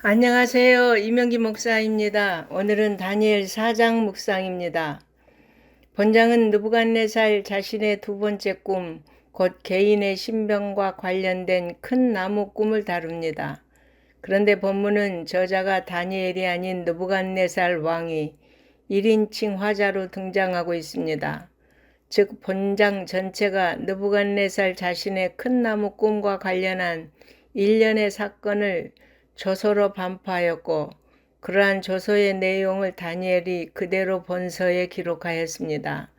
안녕하세요. 이명기 목사입니다. 오늘은 다니엘 4장 묵상입니다. 본장은 느부갓네살 자신의 두 번째 꿈, 곧 개인의 신병과 관련된 큰 나무 꿈을 다룹니다. 그런데 본문은 저자가 다니엘이 아닌 느부갓네살 왕이 1인칭 화자로 등장하고 있습니다. 즉 본장 전체가 느부갓네살 자신의 큰 나무 꿈과 관련한 일련의 사건을 조서로 반포하였고 그러한 조서의 내용을 다니엘이 그대로 본서에 기록하였습니다.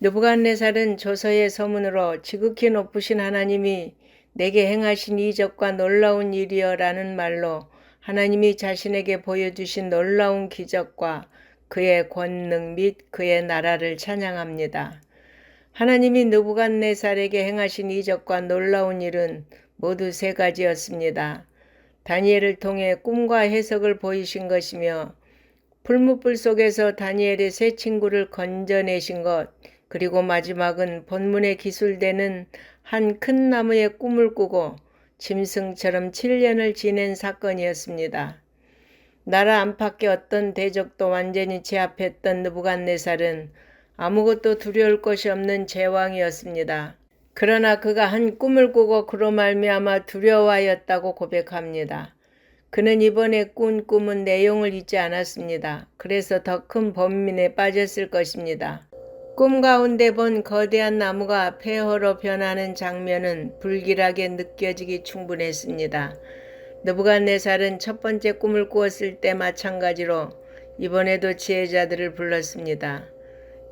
느부갓네살은 조서의 서문으로 지극히 높으신 하나님이 내게 행하신 이적과 놀라운 일이여라는 말로 하나님이 자신에게 보여주신 놀라운 기적과 그의 권능 및 그의 나라를 찬양합니다. 하나님이 느부갓네살에게 행하신 이적과 놀라운 일은 모두 세 가지였습니다. 다니엘을 통해 꿈과 해석을 보이신 것이며 풀무불 속에서 다니엘의 세 친구를 건져내신 것, 그리고 마지막은 본문에 기술되는 한 큰 나무의 꿈을 꾸고 짐승처럼 7년을 지낸 사건이었습니다. 나라 안팎의 어떤 대적도 완전히 제압했던 느부갓네살은 아무것도 두려울 것이 없는 제왕이었습니다. 그러나 그가 한 꿈을 꾸고 그로 말미암아 두려워하였다고 고백합니다. 그는 이번에 꾼 꿈은 내용을 잊지 않았습니다. 그래서 더 큰 범민에 빠졌을 것입니다. 꿈 가운데 본 거대한 나무가 폐허로 변하는 장면은 불길하게 느껴지기 충분했습니다. 느부갓네살은 첫 번째 꿈을 꾸었을 때 마찬가지로 이번에도 지혜자들을 불렀습니다.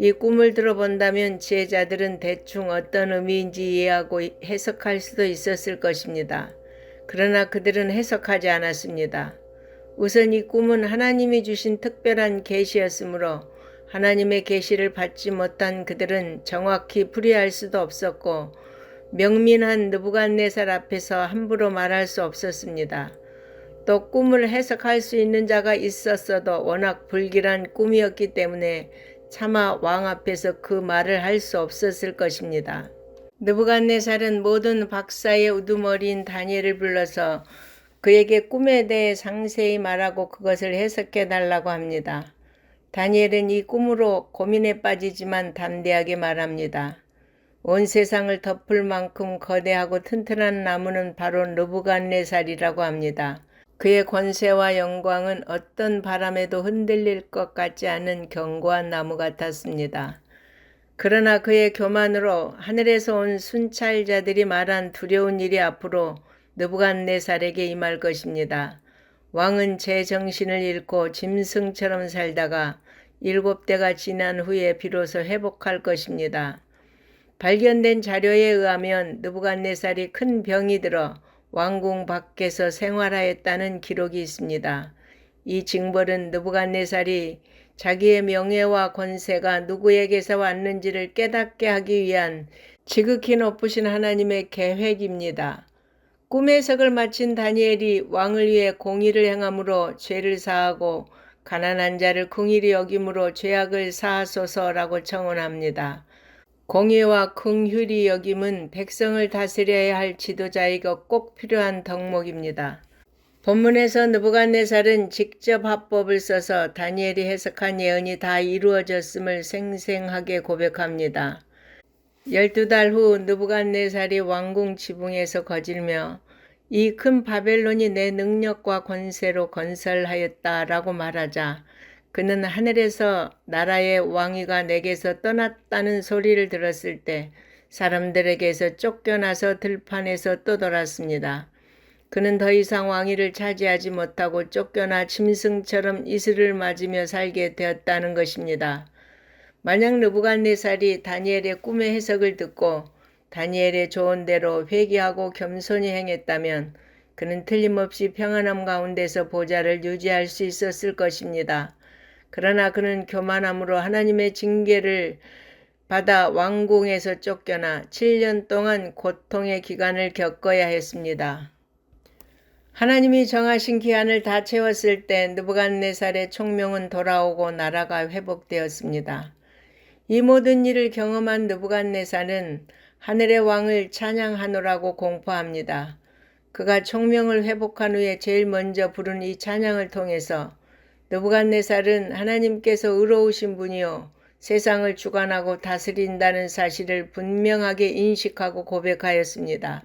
이 꿈을 들어본다면 지혜자들은 대충 어떤 의미인지 이해하고 해석할 수도 있었을 것입니다. 그러나 그들은 해석하지 않았습니다. 우선 이 꿈은 하나님이 주신 특별한 계시였으므로 하나님의 계시를 받지 못한 그들은 정확히 풀이할 수도 없었고 명민한 느부갓네살 앞에서 함부로 말할 수 없었습니다. 또 꿈을 해석할 수 있는 자가 있었어도 워낙 불길한 꿈이었기 때문에 차마 왕 앞에서 그 말을 할 수 없었을 것입니다. 느부갓네살은 모든 박사의 우두머리인 다니엘을 불러서 그에게 꿈에 대해 상세히 말하고 그것을 해석해 달라고 합니다. 다니엘은 이 꿈으로 고민에 빠지지만 담대하게 말합니다. 온 세상을 덮을 만큼 거대하고 튼튼한 나무는 바로 느부갓네살이라고 합니다. 그의 권세와 영광은 어떤 바람에도 흔들릴 것 같지 않은 견고한 나무 같았습니다. 그러나 그의 교만으로 하늘에서 온 순찰자들이 말한 두려운 일이 앞으로 느부갓네살에게 임할 것입니다. 왕은 제 정신을 잃고 짐승처럼 살다가 일곱 대가 지난 후에 비로소 회복할 것입니다. 발견된 자료에 의하면 느부갓네살이 큰 병이 들어 왕궁 밖에서 생활하였다는 기록이 있습니다. 이 징벌은 느부갓네살이 자기의 명예와 권세가 누구에게서 왔는지를 깨닫게 하기 위한 지극히 높으신 하나님의 계획입니다. 꿈 해석을 마친 다니엘이 왕을 위해 공의를 행함으로 죄를 사하고 가난한 자를 긍일히 여김으로 죄악을 사하소서라고 청원합니다. 공의와 긍휼히 여김은 백성을 다스려야 할 지도자에게 꼭 필요한 덕목입니다. 본문에서 느부갓네살은 직접 합법을 써서 다니엘이 해석한 예언이 다 이루어졌음을 생생하게 고백합니다. 열두 달 후 느부갓네살이 왕궁 지붕에서 거질며 이 큰 바벨론이 내 능력과 권세로 건설하였다라고 말하자 그는 하늘에서 나라의 왕위가 내게서 떠났다는 소리를 들었을 때 사람들에게서 쫓겨나서 들판에서 떠돌았습니다. 그는 더 이상 왕위를 차지하지 못하고 쫓겨나 짐승처럼 이슬을 맞으며 살게 되었다는 것입니다. 만약 느부갓네살이 다니엘의 꿈의 해석을 듣고 다니엘의 조언대로 회개하고 겸손히 행했다면 그는 틀림없이 평안함 가운데서 보좌를 유지할 수 있었을 것입니다. 그러나 그는 교만함으로 하나님의 징계를 받아 왕궁에서 쫓겨나 7년 동안 고통의 기간을 겪어야 했습니다. 하나님이 정하신 기한을 다 채웠을 때 느부갓네살의 총명은 돌아오고 나라가 회복되었습니다. 이 모든 일을 경험한 느부갓네살은 하늘의 왕을 찬양하노라고 공포합니다. 그가 총명을 회복한 후에 제일 먼저 부른 이 찬양을 통해서 느부갓네살은 하나님께서 의로우신 분이요 세상을 주관하고 다스린다는 사실을 분명하게 인식하고 고백하였습니다.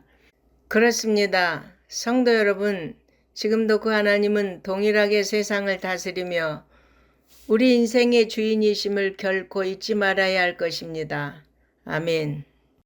그렇습니다. 성도 여러분, 지금도 그 하나님은 동일하게 세상을 다스리며 우리 인생의 주인이심을 결코 잊지 말아야 할 것입니다. 아멘.